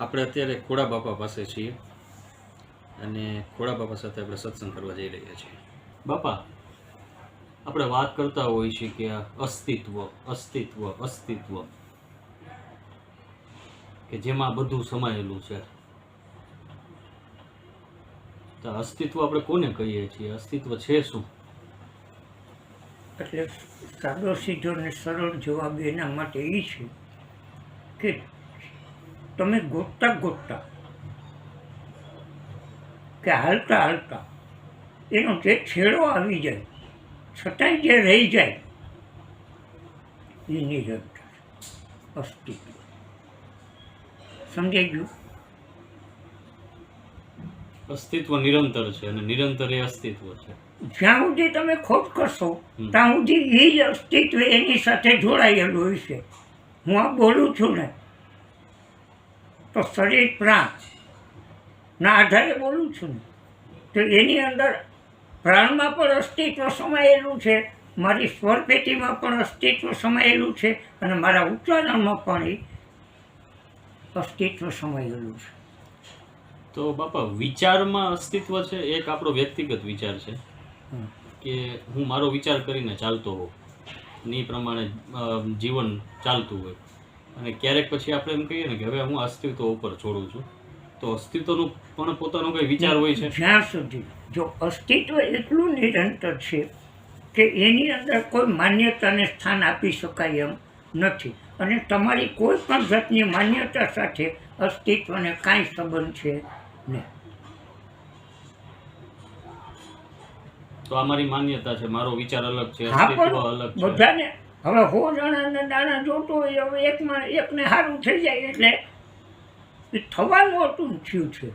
આપણે અત્યારે ખોડા બાપા પાસે છીએ અને ખોડા બાપા સાથે આપણે સત્સંગ કરવા જઈ રહ્યા છીએ. બાપા, આપણે વાત કરતા હોઈએ છીએ કે અસ્તિત્વ અસ્તિત્વ અસ્તિત્વ, કે જેમાં બધું સમાયેલું છે. તો અસ્તિત્વ આપણે કોને કહીએ છીએ? અસ્તિત્વ છે શું? એટલે સાદો સીધો ને સરળ જવાબ એના માટે એ છે કે તમે ગોતતા ગોતતા કે હાલતા હાલતા એનો જે છેડો આવી જાય છતાંય જે રહી જાય એ નિરંતર અસ્તિત્વ. સમજાઈ ગયું? અસ્તિત્વ નિરંતર છે અને નિરંતર એ અસ્તિત્વ છે. જ્યાં સુધી તમે ખોટ કરશો ત્યાં સુધી એ જ અસ્તિત્વ એની સાથે જોડાયેલું હોય છે હું આ બોલું છું ને તો શરીર પ્રાણ. ના આધારે બોલું છું તો એની અંદર પ્રાણમાં પણ અસ્તિત્વ સમાયેલું છે મારી સ્વરપેટીમાં પણ અસ્તિત્વ સમાયેલું છે અને મારા ઉચ્ચારણમાં પણ એ અસ્તિત્વ સમાયેલું છે. તો બાપા વિચારમાં અસ્તિત્વ છે એક આપણો વ્યક્તિગત વિચાર છે. કે હું મારો વિચાર કરીને ચાલતો હોઉં. ને એ પ્રમાણે જીવન ચાલતું હોય. અને ક્યારેક પછી આપણે એમ કહીએ ને કે હવે હું અસ્તિત્વ ઉપર છોડું છું. તો અસ્તિત્વનું પણ પોતાનો કઈ વિચાર હોય છે? જ્યાં સુધી જો અસ્તિત્વ એટલું નિરંતર છે કે એની અંદર કોઈ માન્યતાને સ્થાન આપી શકાય એમ નથી. અને તમારી કોઈ પણ જાતની માન્યતા સાથે અસ્તિત્વને કાંઈ સંબંધ છે નહીં. તો આ મારી માન્યતા છે મારો વિચાર અલગ છે અસ્તિત્વ અલગ છે. બધાને હવે હો જણાને દાણા જોતો હોય હવે એકમાં એકને સારું થઈ જાય એટલે એ થવાનું હતું થયું છે.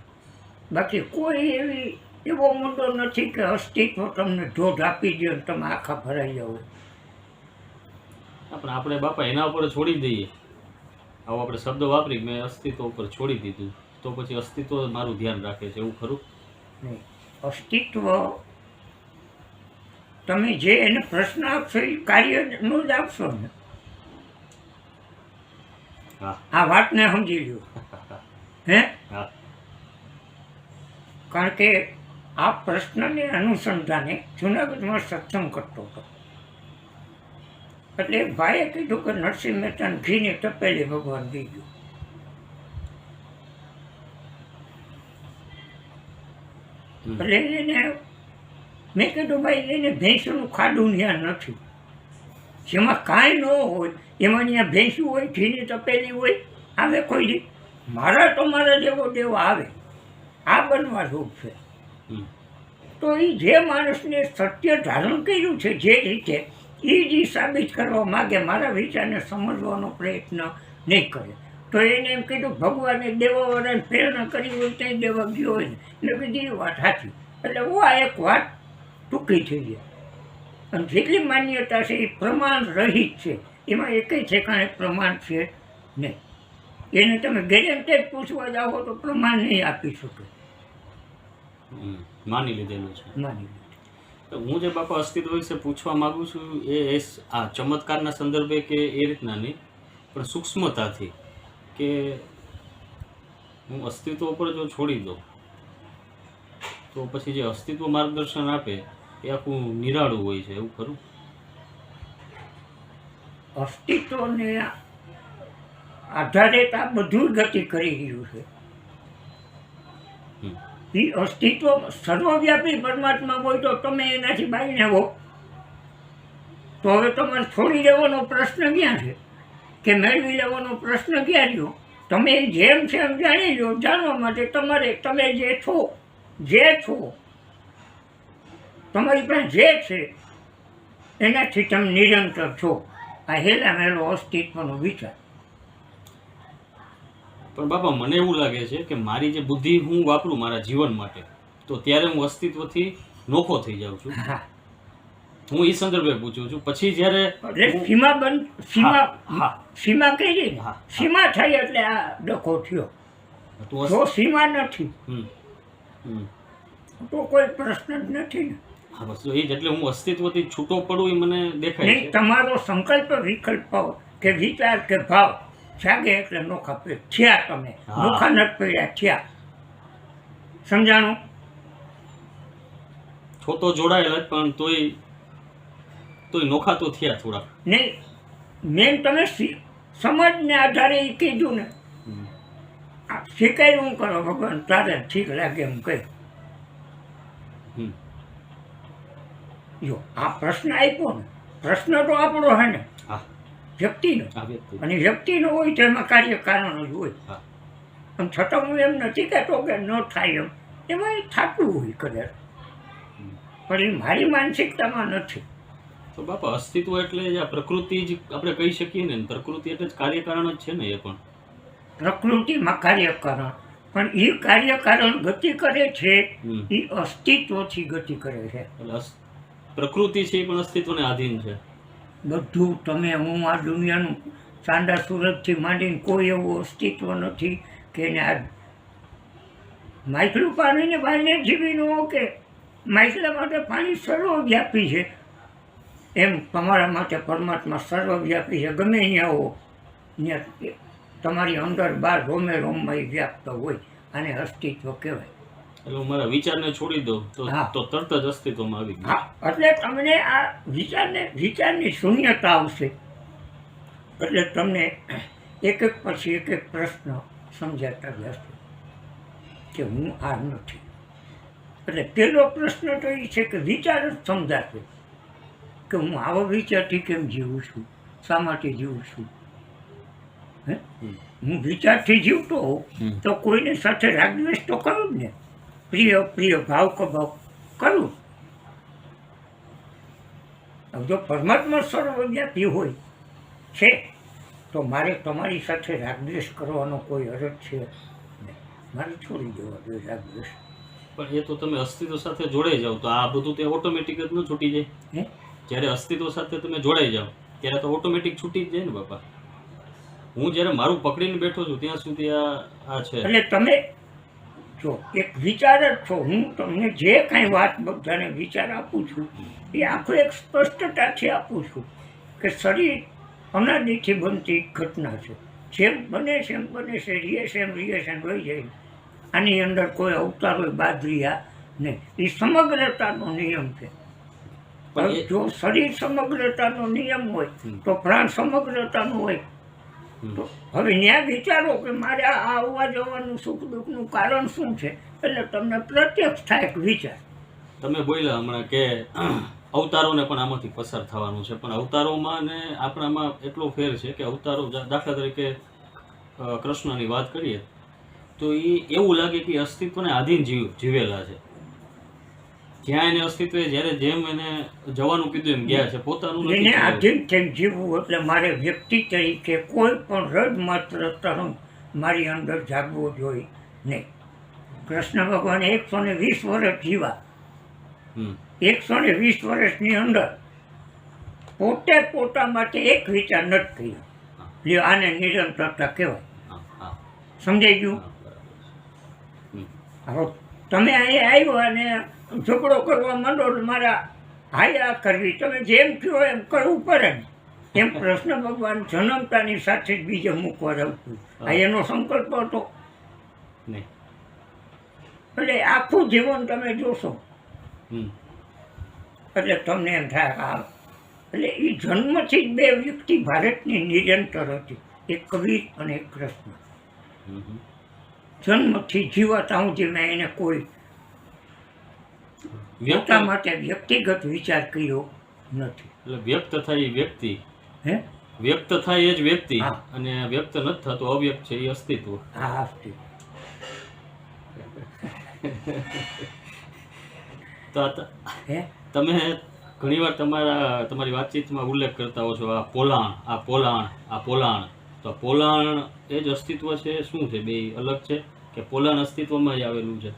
બાકી કોઈ એવી એવો મુદ્દો નથી કે અસ્તિત્વ તમને જોધ આપી દે તમે આખા ભરાઈ જાઓ પણ આપણે બાપા એના ઉપર છોડી દઈએ. આવો આપણે શબ્દ વાપરી મેં અસ્તિત્વ ઉપર છોડી દીધું. તો પછી અસ્તિત્વ મારું ધ્યાન રાખે છે એવું ખરું? નહીં. અસ્તિત્વ તમે જે એને પ્રશ્ન આપશો એ કાર્યનો જ આપશો ને. આ વાતને સમજી લ્યો. હે? કારણ કે આ પ્રશ્નને અનુસંધાને જૂનાગઢમાં સત્સંગ કરતો હતો. એટલે ભાઈએ કીધું કે નરસિંહ મહેતાને ઘીને તપેલી ભગવાન દીધું ગયું. એટલે એને મેં કીધું ભાઈ એને ભેંસનું ખાડું ત્યાં નથી. જેમાં કાંઈ ન હોય એમાં ત્યાં ભેંસું હોય ઘીની તપેલી હોય આવે કોઈ દી? મારા તમારા જેવો દેવો આવે. આ બનવા રૂપ છે. તો એ જે માણસને સત્ય ધારણ કર્યું છે જે રીતે એ જ સાબિત કરવા માગે મારા વિચારને સમજવાનો પ્રયત્ન નહીં કરે. તો એને એમ કીધું ભગવાને દેવાવાળાને પ્રેરણા કરી હોય તો દેવા ગયો હોય ને. એટલે કીધી એ વાત સાચી. એટલે હું આ એક વાત ટૂંકી થઈ ગયા. અને જેટલી માન્યતા છે એ પ્રમાણ રહિત છે. એમાં એકેય ઠેકાણે પ્રમાણ છે નહીં. એને તમે ગેરંટેડ પૂછવા જાઓ તો પ્રમાણ નહીં આપી શકે. માની લીધેલું છે. માની લો તો હું જે બાપા અસ્તિત્વ વિશે પૂછવા માંગુ છું એ એ આ ચમત્કારના સંદર્ભે કે એ રીતના નહીં પણ સૂક્ષ્મતાથી કે હું અસ્તિત્વ ઉપર જો છોડી દઉં તો પછી જે અસ્તિત્વ માર્ગદર્શન આપે એ આખું નિરાળું હોય છે એવું ખરું? અસ્તિત્વને આધારે આ બધું ગતિ કરી રહ્યું છે. એ અસ્તિત્વ સર્વવ્યાપી પરમાત્મા હોય તો તમે એનાથી બાઈને હો. તો હવે તમારે છોડી દેવાનો પ્રશ્ન ક્યાં છે? કે મેળવી લેવાનો પ્રશ્ન ક્યાં રહ્યો? તમે જેમ છે એમ જાણી લો. જાણવા માટે તમારે તમે જે છો જે છો તમારી પાસે જે છે એનાથી તમે નિરંતર છો. આ હેલા મેલો અસ્તિત્વનો વિચાર. પણ બાપા મને એવું લાગે છે કે મારી જે બુદ્ધિ હું વાપરું મારા જીવન માટે તો ત્યારે હું અસ્તિત્વથી નોખો થઈ જાઉં છું. હા. એ સંદર્ભે પૂછું છું. પછી જ્યારે સીમા બંધ સીમા હા. સીમા કહી સીમા થઈ એટલે આ ડખો થયો. તો સીમા નથી તો કોઈ પ્રશ્ન જ નથી ને. બસ એ જ એટલે હું અસ્તિત્વથી છૂટો પડું એ મને દેખાય નહીં તમારો સંકલ્પ વિકલ્પ કે વિચાર કે ભાવ જાગે એટલે નોખા પેટ થયા તમે. નોખા નથી પડ્યા થયા. સમજાણું? છો તો જોડાયેલા પણ તોય તોય નોખા તો થયા થોડા. નહીં મેન તમે સમજને આધારે એ કીધું ને. હું કરો ભગવાન તારે ઠીક લાગે એમ કહ્યું હમ. જો આ પ્રશ્ન આપ્યો ને પ્રશ્ન તો આપણો હે. ને વ્યક્તિનો. અને વ્યક્તિનો હોય તો એમાં કાર્ય કારણ જ હોય. હા. પણ છતાં હું એમ નથી કહેતો કે ન થાય એમ. એમાં એ થતું હોય કદાચ. પણ એ મારી માનસિકતામાં નથી. તો બાપા અસ્તિત્વ એટલે જ આ પ્રકૃતિ જ આપણે કહી શકીએ ને પ્રકૃતિ એટલે જ કાર્યકારણ જ છે ને એ પણ. પ્રકૃતિમાં કાર્યકારણ. પણ એ કાર્યકારણ ગતિ કરે છે એ અસ્તિત્વથી ગતિ કરે છે. પ્રકૃતિ છે એ પણ અસ્તિત્વને આધીન છે. બધું તમે, હું આ દુનિયાનું સાંડા સુરતથી માંડીને કોઈ એવું અસ્તિત્વ નથી કે એને આ માઇકલું પાણીને બાઈને જીવીનું કે માઇકલા માટે પાણી સર્વવ્યાપી છે. એમ તમારા માટે પરમાત્મા સર્વવ્યાપી છે. ગમે અહીંયા હો ત્યાં તમારી અંદર બહાર રોમે રોમમાં વ્યાપ્ત હોય, આને અસ્તિત્વ કહેવાય. એટલે હું મારા વિચારને છોડી દઉં તો હા. તો તરત જ અસ્તિત્વમાં આવી ગયું. હા એટલે તમને આ વિચારને વિચારની શૂન્યતા આવશે. એટલે તમને એક એક પછી એક એક પ્રશ્ન સમજાતા જશે કે હું આ નથી. એટલે પહેલો પ્રશ્ન તો એ છે કે વિચાર જ સમજાશે કે હું આવા વિચારથી કેમ જીવું છું? શા માટે જીવું છું? હે? હું વિચારથી જીવતો હોઉં હમ. તો કોઈની સાથે રાગદ્વેષ તો કરું જ ને. પ્રિય પ્રિય ભાવ કભાવ કરું? જો પરમાત્મા સર્વવ્યાપી હોય છે તો મારે તમારી સાથે રાગદ્વેષ કરવાનો કોઈ અરજ છે? નહીં. મારે છોડી દેવા જોઈએ રાગદ્વેષ. પણ એ તો તમે અસ્તિત્વ સાથે જોડાઈ જાઓ તો આ બધું તે ઓટોમેટિક જ ન છૂટી જાય. હે? જ્યારે અસ્તિત્વ સાથે તમે જોડાઈ જાઓ ત્યારે તો ઓટોમેટિક છૂટી જ જાય ને બાપા. હું જ્યારે મારું પકડીને બેઠો છું ત્યાં સુધી આ આ છે. એટલે તમે જો એક વિચાર જ છો હું તમને જે કાંઈ વાત બધાને વિચાર આપું છું એ આખો એક સ્પષ્ટતાથી આપું છું કે શરીર અનાદિથી બનતી ઘટના છે. જેમ બને છે એમ બને છે રીએ છે એમ રીએ છે એમ રહી જાય. આની અંદર કોઈ અવતારો બાદ રહ્યા નહીં. એ સમગ્રતાનો નિયમ છે. જો શરીર સમગ્રતાનો નિયમ હોય તો પ્રાણ સમગ્રતાનો હોય. હવે ત્યાં વિચારો કે મારે આ આવવા જવાનું સુખ દુઃખનું કારણ શું છે? એટલે તમને પ્રત્યક્ષ થાય એક વિચાર. તમે બોલ્યા હમણાં કે અવતારોને પણ આમાંથી પસાર થવાનું છે પણ અવતારોમાં ને આપણામાં એટલો ફેર છે કે અવતારો દાખલા તરીકે કૃષ્ણની વાત કરીએ તો એ એવું લાગે કે અસ્તિત્વને આધીન જીવ જીવેલા છે. જ્યાં એને અસ્તિત્વ જ્યારે જેમ એને જવાનું કીધું એમ ગયા છે પોતાનું એને થયું. આધીન તેમ જીવવું? એટલે મારે વ્યક્તિ તરીકે કોઈ પણ રદ માત્ર તરંગ મારી અંદર જાગવો જોઈએ નહીં. કૃષ્ણ ભગવાન એકસો ને વીસ વર્ષ જીવા. એકસો ને વીસ વર્ષની અંદર પોતે પોતા માટે એક વિચાર નથી કર્યો. લ્યો આને નિરંતરતા કહેવાય. સમજાઈ ગયું. હવે તમે અહીંયા આવ્યો અને ઝઘડો કરવા માંડો મારા હાયા કરવી. તમે જેમ કહો એમ કરવું પડે ને. એમ કૃષ્ણ ભગવાન જન્મતાની સાથે જ બીજે મૂકવા જવું આ એનો સંકલ્પ હતો. એટલે આખું જીવન તમે જોશો. એટલે તમને એમ થાય આ એટલે એ જન્મથી જ બે વ્યક્તિ ભારતની નિરંતર હતી. એક કબીર અને એક કૃષ્ણ. જન્મથી જીવતા સુધી મેં એને કોઈ પોતા માટે વ્યક્તિગત વિચાર કર્યો નથી. એટલે વ્યક્ત થાય એ વ્યક્તિ. હે? વ્યક્ત થાય એ જ વ્યક્તિ. અને વ્યક્ત નથી થતો અવ્યક્ત છે એ અસ્તિત્વ. હા અસ્તિત્વ. તો તમે ઘણીવાર તમારા તમારી વાતચીતમાં ઉલ્લેખ કરતા હો છો આ પોલાણ આ પોલાણ આ પોલાણ. તો પોલાણ એ જ અસ્તિત્વ છે શું છે? બે અલગ છે? કે પોલાણ અસ્તિત્વમાં જ આવેલું છે?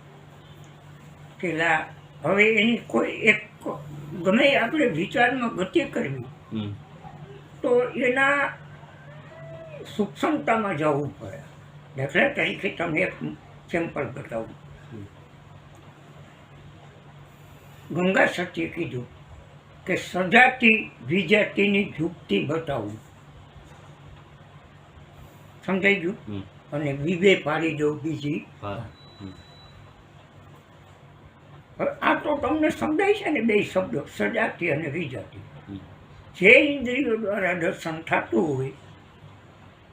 પેલા હવે એની કોઈ એક ગમે આપણે વિચારમાં ગતિ કરવી તો એના સૂક્ષ્મતામાં જવું પડે. દાખલા તરીકે તમે એક સેમ્પલ બતાવું. ગંગા સત્ય કીધું કે સજાતી વિજાતીની જુક્તિ બતાવું. સમજાઈ ગયું? અને વિવે પાડી દઉં બીજી. હવે આ તો તમને સમજાય છે ને બે શબ્દો સજાતી અને વિજાતી. જે ઇન્દ્રિયો દ્વારા દર્શન થતું હોય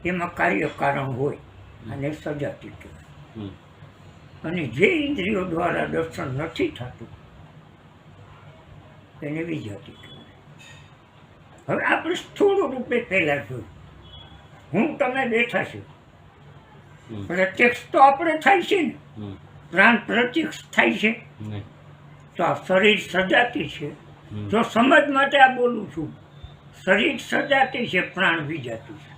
એમાં કાર્ય કારણ હોય અને સજાતી કહેવાય અને જે ઇન્દ્રિયો દ્વારા દર્શન નથી થતું એને વિજાતી કહેવાય હવે આપણે સ્થૂળ રૂપે પહેલાં જોયું. હું તમે બેઠા છું. પ્રત્યક્ષ તો આપણે થાય છે ને. પ્રાણ પ્રત્યક્ષ થાય છે તો આ શરીર સજાતી છે. જો સમજ માટે આ બોલું છું શરીર સજાતી છે પ્રાણ વિજાતું છે.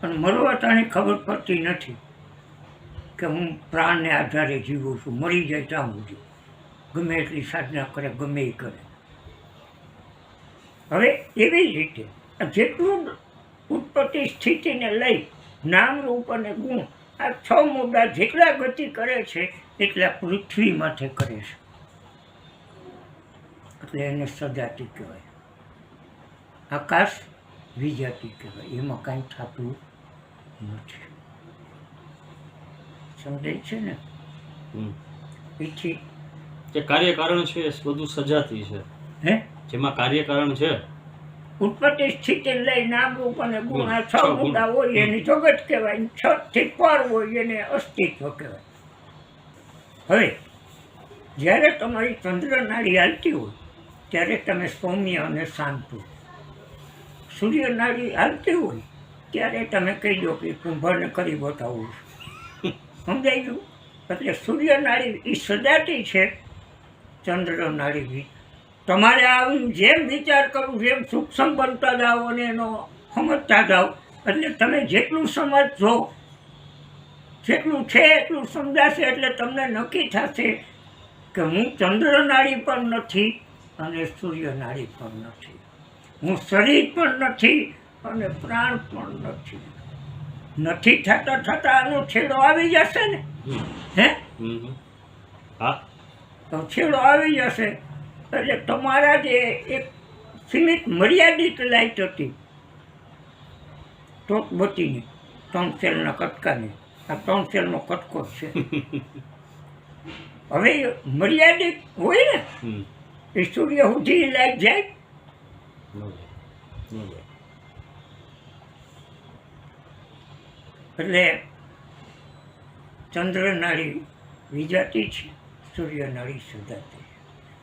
પણ મરવાતાની ખબર પડતી નથી કે હું પ્રાણને આધારે જીવું છું. મરી જાય ત્યાં સુધી. ગમે એટલી સાધના કરે ગમે એ કરે. હવે એવી રીતે જેટલું ઉત્પત્તિ સ્થિતિને લઈ નામ રૂપ અને ગુણ આ છ મુદ્દા જેટલા ગતિ કરે છે એટલા પૃથ્વી માથે કરે છે. એટલે એને સજાતી કહેવાય. આકાશ વિજાતી કહેવાય. એમાં કાંઈ થતું નથી. સમજાય છે ને? એથી જે કાર્યકારણ છે એ બધું સજાતી છે. હે? જેમાં કાર્યકારણ છે ઉત્પત્તિ સ્થિતિ લઈ નામ રૂપ અને ગુણ આ છ. મુદ્દા હોય એને જગત કહેવાય. છ થી પર હોય એને અસ્તિત્વ કહેવાય. હવે જ્યારે તમારી ચંદ્ર નાડી હાલતી હોય ત્યારે તમે સૌમ્ય અને શાંત હોય. સૂર્ય નાડી હાલતી હોય ત્યારે તમે કહી દો કે કુંભરને કરી બતાવું સમજાઈ ગયું? એટલે સૂર્ય નાડી એ સજાતી છે ચંદ્ર નાડી બી તમારે આવું જેમ વિચાર કરું જેમ સૂક્ષ્મ બનતા જાઓ અને એનો સમજતા જાઓ એટલે તમે જેટલું સમજશો જેટલું છે એટલું સમજાશે એટલે તમને નક્કી થશે કે હું ચંદ્રનાળી પણ નથી અને સૂર્યનાળી પણ નથી. હું શરીર પણ નથી અને પ્રાણ પણ નથી. નથી થતા થતા આનો છેડો આવી જશે ને? હે. હા. તો છેડો આવી જશે. એટલે તમારા જે એક સીમિત મર્યાદિત લાઈટ હતી ટોક બતીની ત્રણ સેલના કટકાની આ ત્રણ સેલનો કટકો છે. હવે મર્યાદિત હોય ને એ સૂર્ય સુધી લાઈટ જાય. એટલે ચંદ્રનાળી વિજાતી છે સૂર્ય નાળી સજાતી છે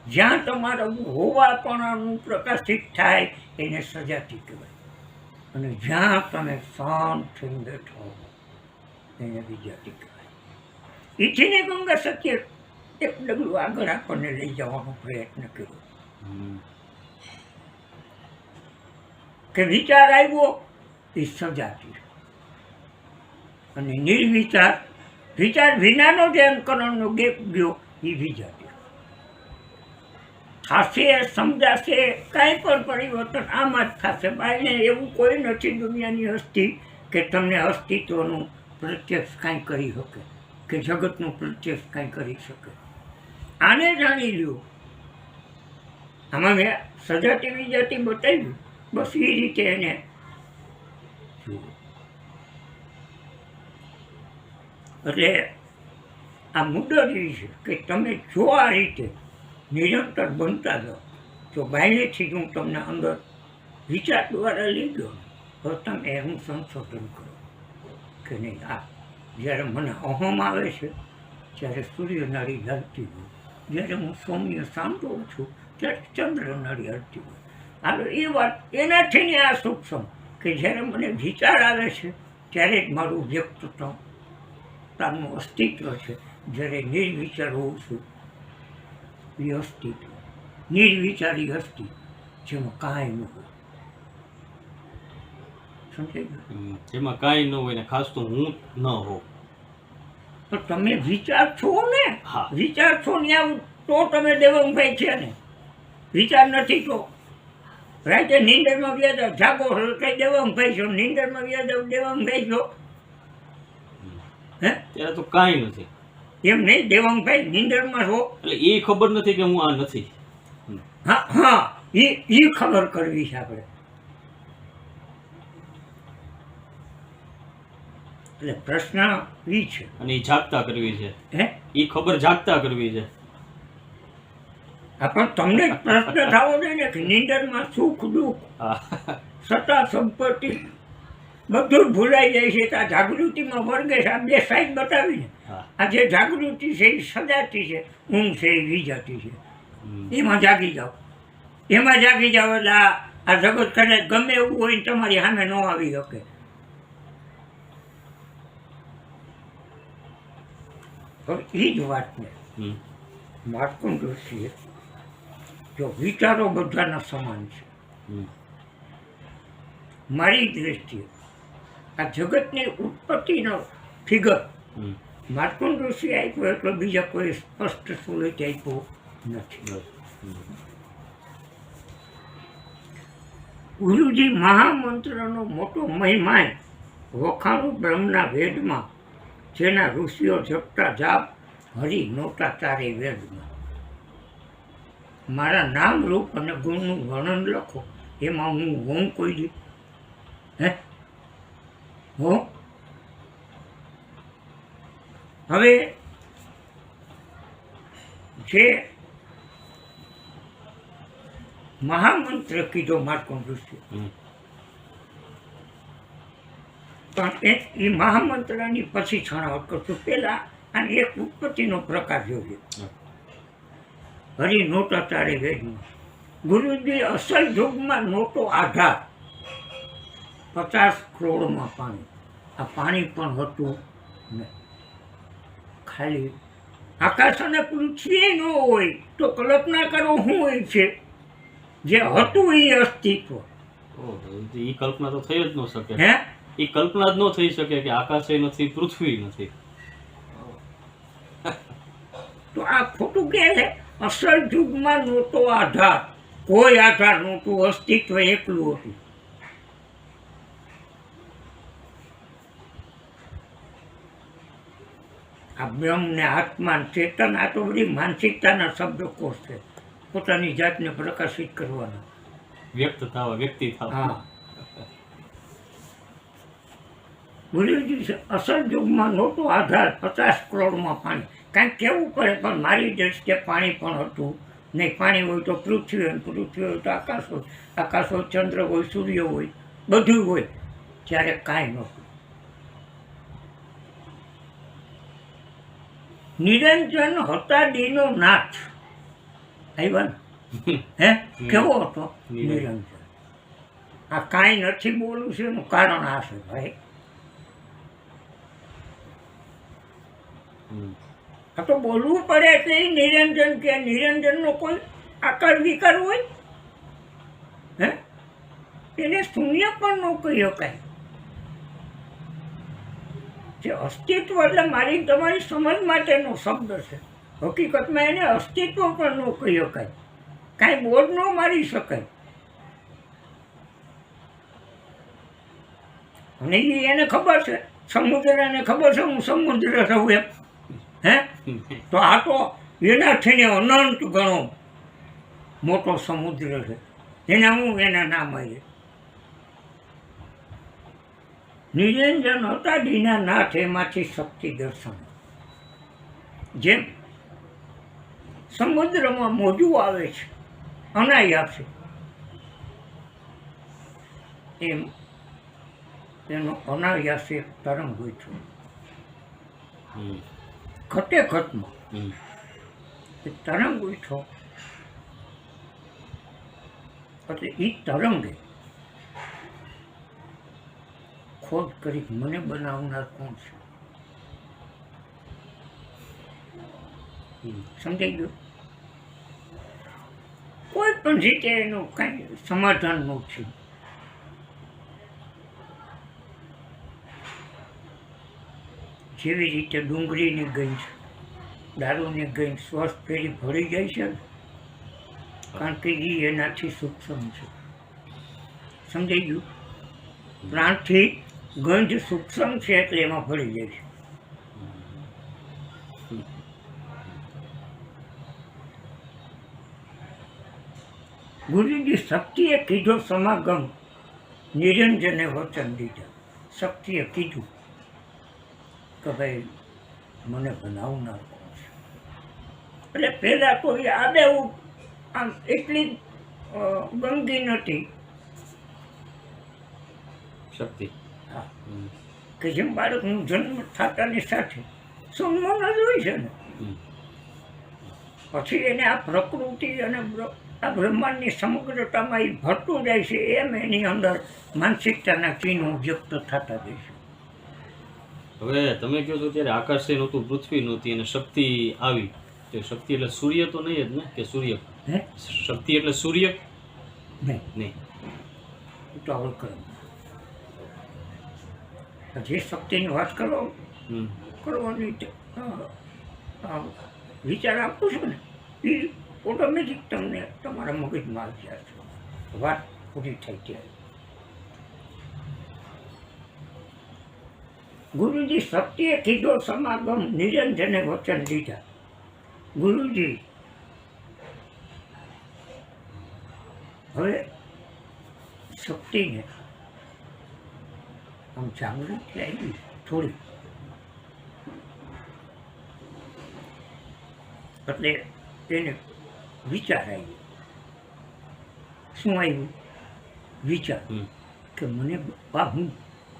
જ્યાં તમારું હોવાપણાનું પ્રકાશિત થાય એને સજાતી કહેવાય. અને જ્યાં તમે શાંત થઈને બેઠો એને વિજાતી કહેવાય. ઈથીને ગંગા સત્ય એક ડગલું આગળ આપણને લઈ જવાનો પ્રયત્ન કર્યો. કે વિચાર આવ્યો એ સજાતી અને નિર્વિચાર વિચાર વિનાનો જે અંકરણનો ગેપ ગયો એ વિજાતી થશે સમજાશે, કાંઈ પણ પરિવર્તન આમાં જ થશે. બાઈને એવું કોઈ નથી દુનિયાની હસ્તી કે તમને અસ્તિત્વનું પ્રત્યક્ષ કાંઈ કરી શકે, કે જગતનું પ્રત્યક્ષ કાંઈ કરી શકે. આને જાણી લ્યો. આમાં મેં સજાતી વિજાતી બતાવ્યું બસ એ રીતે એને એટલે આ મુદ્દો જ છે કે તમે જો આ રીતે નિરંતર બનતા જાઓ. તો બાયણેથી હું તમને અંદર વિચાર દ્વારા લઈ ગયો. તો તમે હું સંશોધન કરો. કે નહીં, આ જ્યારે મને અહમ આવે છે, જ્યારે સૂર્યનાળી હરતી હોય, જ્યારે હું સૌમ્ય સાંભળો છું, ત્યારે ચંદ્રનાળી હરતી હોય. હાલો, એ વાત એનાથી આ સૂક્ષ્મ કે જ્યારે મને વિચાર આવે છે, ત્યારે જ મારું વ્યક્તિત્વ તારનું અસ્તિત્વ છે. જ્યારે નિર્વિચાર હોઉં છું એ અસ્તિત્વ નિર્વિચારી અસ્તિત્વ જેમાં કાંઈ ન હોય. સમજાઈ ગયું જેમાં કાંઈ ન હોય ને ખાસ તો હું ન હોઉં. તો તમે વિચાર છો ને? હા. વિચાર છો ને આવું તો તમે દેવંગભાઈ છે ને. વિચાર નથી તો. રાતે નીંદરમાં વ્યાજ જાગો છો કઈ દેવંગભાઈ છો નીંદરમાં વ્યાજ દેવંગભાઈ છો. હે? ત્યારે તો કાંઈ નથી. એમ નહીં? દેવાંગભાઈ નિંદરમાં છો? એટલે એ ખબર નથી કે હું આ નથી. હા હા એ એ ખબર કરવી છે આપણે. એટલે પ્રશ્ન એ છે. અને એ જાગતા કરવી છે. હે? એ ખબર જાગતા કરવી છે. પણ તમને પ્રશ્ન થવો જોઈએ ને કે નિંદરમાં સુખ દુઃખ સત્તા સંપત્તિ બધું ભૂલાઈ જાય છે. આ જાગૃતિમાં વર્ગે છે. આ બે સાઈડ બતાવીને આ જે જાગૃતિ છે એ સજાતી છે ઊંઘ છે એ વિજાતી છે. એમાં જાગી જાઓ. એમાં જાગી જાઓ એટલે આ જગત કદાચ ગમે એવું હોય ને તમારી સામે ન આવી શકે. એ જ વાત ને માર્કું દૃષ્ટિએ જો વિચારો બધાના સમાન છે. મારી દ્રષ્ટિએ આ જગતની ઉત્પત્તિનો ફિગર હમ. ઋષિ આપ્યો એટલો બીજા કોઈ સ્પષ્ટ સુલેટ આપ્યો નથી. ગુરુજી મહામંત્રનો મોટો મહિમાય વખાણું બ્રહ્મના વેદમાં, જેના ઋષિઓ જપતા જાપ, હરી નોટા તારે વેદમાં. મારા નામ રૂપ અને ગુણનું વર્ણન લખો, એમાં હું હોઉં કોઈ હે? હો? હવે જે મહામંત્ર કીધો માર્કો ઋષિ. પણ એ મહામંત્રની પછી છણાવટ કરશું પહેલાં અને એક ઉત્પત્તિનો પ્રકાર જોઈએ હરી નોટ ચારે વેદમાં ગુરુજી અસલ યુગમાં નોટો આધાર. પચાસ કરોડમાં પાણી. આ પાણી પણ હતું નહીં ખાલી આકાશ અને પૃથ્વી ન હોય તો કલ્પના કરો શું હોય છે જે હતું એ અસ્તિત્વ. ઓહો, એ કલ્પના તો થઈ જ ન શકે. હે? એ કલ્પના જ ન થઈ શકે કે આકાશે નથી પૃથ્વી નથી. તો આ ખોટું કે છે? અસલ યુગમાં નહોતો આધાર. કોઈ આધાર નહોતું અસ્તિત્વ એકલું હતું. આ બ્રહ્મ ને આત્મા ને ચેતન આ તો બધી માનસિકતાના શબ્દકોશ છે. પોતાની જાતને પ્રકાશિત કરવાના. વ્યક્ત થવા વ્યક્તિ થવા. હા. છે, અસલ યુગમાં નહોતો આધાર પચાસ કરોડમાં પાણી. કાંઈક કેવું પડે પણ મારી દ્રષ્ટિએ પાણી પણ હતું. નહીં પાણી હોય તો પૃથ્વી હોય પૃથ્વી હોય તો આકાશ હોય. આકાશ હોય ચંદ્ર હોય સૂર્ય હોય બધું હોય. ત્યારે કાંઈ નહોતું. નિરંજન હતા દીનો નાથ. આવ્યા હે? કેવો હતો? નિરંજન. આ કાંઈ નથી બોલું છે એનું કારણ આ છે ભાઈ. આ તો બોલવું પડે એટલે નિરંજન કે નિરંજનનો કોઈ આકાર વિકાર હોય? હે? એને શૂન્ય પણ ન કહી શકાય. જે અસ્તિત્વ એટલે મારી તમારી સમજ માટેનો શબ્દ છે. હકીકતમાં એને અસ્તિત્વ પણ ન કહી શકાય. કાંઈ બોર્ડ ન મારી શકાય. અને એ એને ખબર છે. સમુદ્રને ખબર છે હું સમુદ્ર છું એમ. હે? તો આ તો એનાથીને અનંત ગણો મોટો સમુદ્ર છે. એને હું એના નામ આવી નિરંજન હતા દીનાનાથ એમાંથી શક્તિ દર્શન. જેમ સમુદ્રમાં મોજું આવે છે અનાયાસે એમ તેનો અનાયાસે તરંગ હોય છે ખટે ખટમાં એ તરંગ ઉઠો એટલે એ તરંગે ખોજ કરી મને બનાવનાર કોણ છે? સમજાઈ ગયું? કોઈ પણ રીતે એનું કાંઈ સમાધાન નથી જેવી રીતે ડુંગળીની ગંજ દારૂની ગંજ શ્વાસ ફેરી ભળી જાય છે, કારણ કે એ એનાથી સૂક્ષ્મ છે. સમજાઈ ગયું? પ્રાણથી ગંજ સૂક્ષ્મ છે એટલે એમાં ભળી જાય છે. ગુરુજી શક્તિએ કીધો સમાગમ, નિરંજને વચન દીધા. શક્તિએ કીધું કે ભાઈ, મને બનાવનાર કોણ એટલે પહેલાં તો એ આબેવું આમ એટલી ગંદી નથી શક્તિ. કે જેમ બાળકનું જન્મ થતાની સાથે જ હોય છે ને? પછી એને આ પ્રકૃતિ અને આ બ્રહ્માંડની સમગ્રતામાં એ ભરતું જાય છે એમ એની અંદર માનસિકતાના ચિહ્નો વ્યક્ત થતા જાય છે. હવે તમે કહો છો ત્યારે આકાશે નહોતું પૃથ્વી નહોતી અને શક્તિ આવી. તે શક્તિ એટલે સૂર્ય તો નહીં જ ને? કે સૂર્ય? હે? શક્તિ એટલે સૂર્ય? નહીં. નહીં. ઉતાવળ કરો. જે શક્તિની વાત કરો હમ. કરવાની તે, અ, અ, વિચાર આપું છું ને એ ઓટોમેટિક તમને તમારા મગજમાં આવી જશે વાત પૂરી થઈ ત્યારે ગુરુજી શક્તિએ કીધો સમાગમ નિરંજને વચન દીધા. ગુરુજી હવે શક્તિને આમ જાગૃતિ આવી થોડી એટલે એને વિચાર આવ્યો શું આવ્યું વિચાર. કે મને બા હું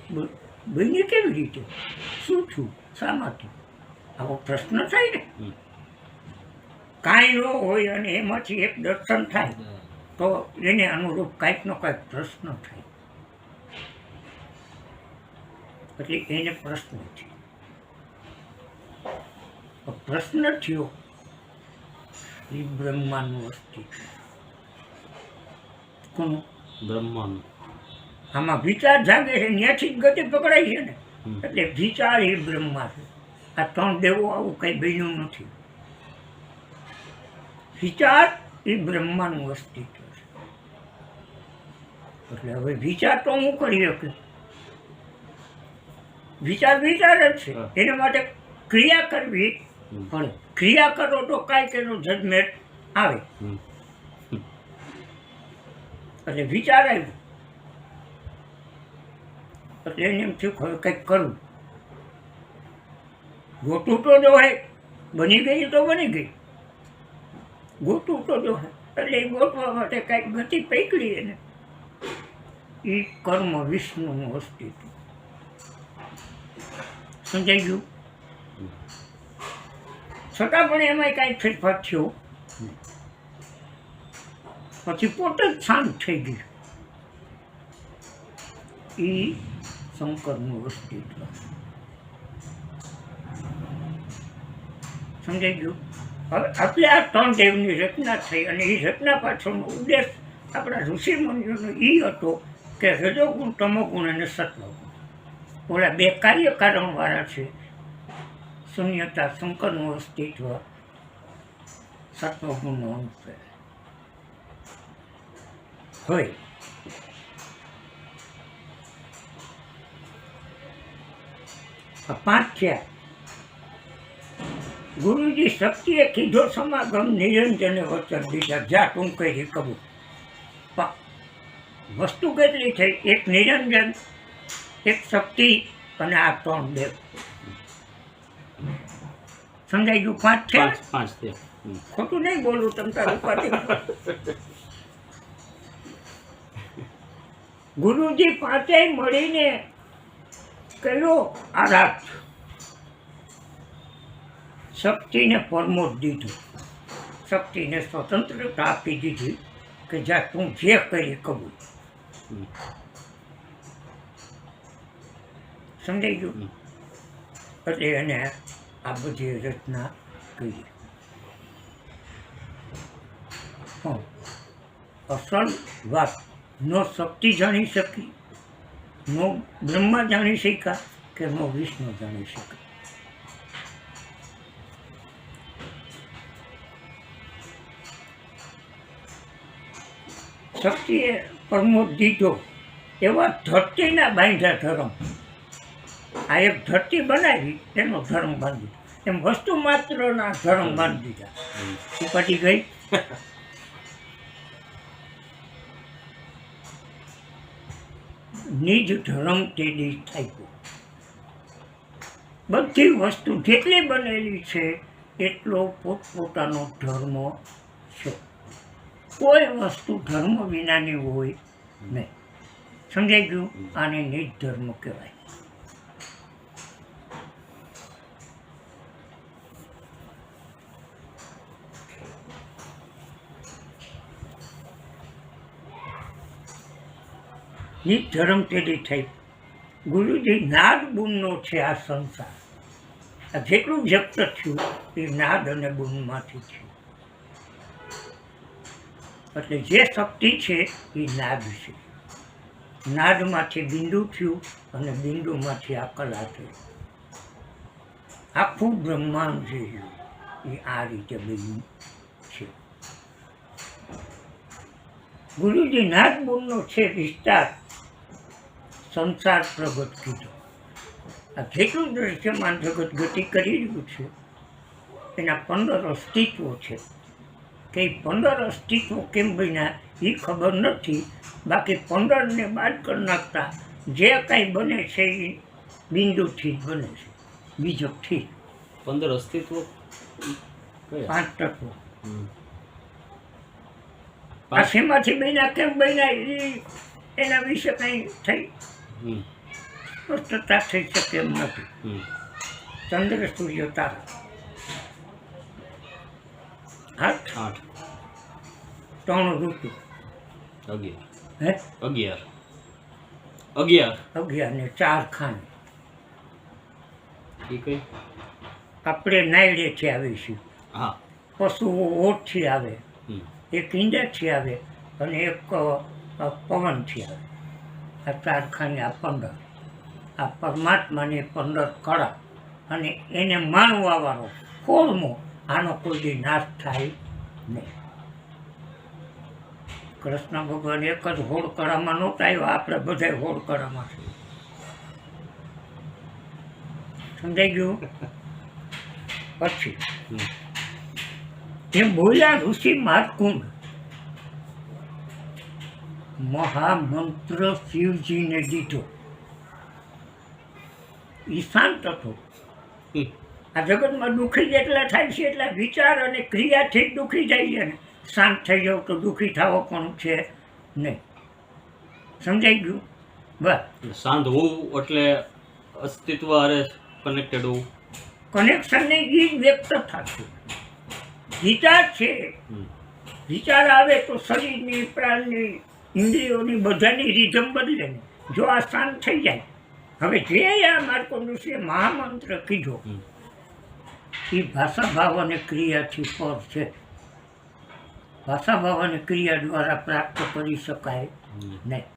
બ- બની કેવી રીતે શું છું શા માટે આવો પ્રશ્ન થાય ને. કાંઈ ન હોય અને એમાંથી એક દર્શન થાય તો એને અનુરૂપ કાંઈક નો કાંઈક પ્રશ્ન થાય એટલે એને પ્રશ્ન થયો. પ્રશ્ન થયો એ બ્રહ્માનું અસ્તિત્વ કોનું? બ્રહ્માનું. આમાં વિચાર જાગે છે ત્યાંથી જ ગતિ પકડાય છે ને. એટલે વિચાર એ બ્રહ્મા છે. આ ત્રણ દેવો આવું કંઈ બન્યું નથી. વિચાર એ બ્રહ્માનું અસ્તિત્વ છે. એટલે હવે વિચાર તો હું કરી શકું? વિચાર વિચાર જ છે એના માટે ક્રિયા કરવી પણ ક્રિયા કરો તો કાંઈક એનો જજમેન્ટ આવે. એટલે વિચાર આવ્યો એટલે એને એમ થયું હવે કંઈક કરવું ગોતું તો જો હે બની ગઈ તો બની ગઈ ગોતું તો જો હે એટલે એ ગોતવા માટે કંઈક ગતિ પકડી એને. એ કર્મ વિષ્ણુનું અસ્તિત્વ. સમજાઈ ગયું? છતાં પણ એમાં કાંઈ ફેરફાર થયો. પછી પોતે જ શાંત થઈ ગયું. એ શંકરનું અસ્તિત્વ. સમજાઈ ગયું? હવે આપણે આ ત્રણ દેવની રચના થઈ અને એ રચના પાછળનો ઉદ્દેશ આપણા ઋષિ મંદિરનો એ હતો કે રજોગુણ, તમોગુણ અને સત્વગુણ. ઓલા બે કાર્યકારણવાળા છે. શૂન્યતા, શંકરનું અસ્તિત્વ, સત્વગુણનો અંશ હોય. પાંચ થયા. ગુરુજી શક્તિએ કીધો, સમાગમ નિરંજને વચન દીધા. જ્યાં તું કહી કબૂલ પ- વસ્તુ કેટલી થઈ? એક નિરંજન એક શક્તિ અને આ ત્રણ દેવ સમજાઈ ગયું? પાંચ છે? પાંચ ખોટું નહીં બોલું તમ તાર ઉપાધિ ગુરુજી પાંચેય મળીને કહેલો આ રાત શક્તિને પરમોટ દીધું. શક્તિને સ્વતંત્રતા આપી દીધી કે જ્યાં તું જે કરી કબૂલ. સમજાઈ ગયું? એટલે એને આ બધી રચના કહીએ અસલ વાત નો શક્તિ જાણી શકી નો બ્રહ્મા જાણી શક્યા કે નો વિષ્ણુ જાણી શક્યા શક્તિએ પરમો દીધો એવા ધરતીના બાંધ્યા ધર્મ. આ એક ધરતી બનાવી, એનો ધર્મ બાંધી એમ વસ્તુ માત્રના ધર્મ બાંધી દીધા. ઉપાડી ગઈ. નિજ ધર્મ તે દી થાય બધી વસ્તુ જેટલી બનેલી છે, એટલો પોતપોતાનો ધર્મ છે. કોઈ વસ્તુ ધર્મ વિનાની હોય નહીં. સમજાઈ ગયું? આને નિજ ધર્મ કહેવાય. નિજ ધરમ તેડી થઈ. ગુરુજી નાદ બુનનો છે આ સંસાર. આ જેટલું વ્યક્ત થયું, એ નાદ અને બુનમાંથી છે એટલે જે શક્તિ છે, એ નાદ છે. નાદમાંથી બિંદુ થયું અને બિંદુમાંથી આ કલા થઈ. આખું બ્રહ્માંડ છે એ આ રીતે બન્યું છે. ગુરુજી નાદ બુનનો છે વિસ્તાર. સંસાર પ્રગટ કીધો આ જેટલું દ્રશ્યમાન જગત ગતિ કરી રહ્યું છે એના પંદર અસ્તિત્વો છે. કે પંદર અસ્તિત્વો કેમ બન્યા એ ખબર નથી. બાકી પંદરને બાદ કરી નાખતા જે કાંઈ બને છે એ બિંદુથી જ બને છે. બીજકથી પંદર અસ્તિત્વ પાંચ તત્વો. પાસેમાંથી આ શેમાંથી બન્યા કેમ બન્યા એ એના વિશે કંઈ થઈ. સ્પષ્ટતા થઈ શકે એમ નથી. ચંદ્ર સૂર્ય તારા. આઠ આઠ ત્રણ ઋતુ અગિયાર. હે? અગિયાર. અગિયાર. અગિયાર ને ચાર ખાન આપણે નાયડેથી આવીશું. હા. પશુઓ ઓઠથી આવે. હમ. એક ઈંડાથી આવે અને એક પવનથી આવે. આ ચાર આ પંદર. આ પરમાત્માની પંદર કળા અને એને માનવાવાળો કોળમો આનો કોઈ નાશ થાય નહીં. કૃષ્ણ ભગવાન એક જ હોળ કળામાં નહોતા આવ્યા આપણે બધા હોળ કળામાં છે સમજાઈ ગયું? પછી. એમ બોલ્યા ઋષિ માર્કુંડ મહામંત્ર શિવજીને દીધો. એ શાંત હતો. આ જગતમાં દુઃખી જેટલા થાય છે એટલા વિચાર અને ક્રિયાથી જ દુઃખી જાય છે ને. શાંત થઈ જાવ તો દુઃખી થવો પણ છે નહીં. સમજાઈ ગયું? બસ. શાંત હોવું એટલે અસ્તિત્વ અરે કનેક્ટેડ હોવું. કનેક્શનને એ જ વ્યક્ત થતું વિચાર છે. વિચાર આવે તો શરીરની પ્રાણની ઇન્દ્રિયોની બધાની રીધમ બદલે જો આ શાંત થઈ જાય. હવે જે આ માર્કો ઋષિએ મહામંત્ર કીધો એ ભાષા ભાવ અને ક્રિયાથી પર છે. ભાષા ભાવ અને ક્રિયા દ્વારા પ્રાપ્ત કરી શકાય નહીં.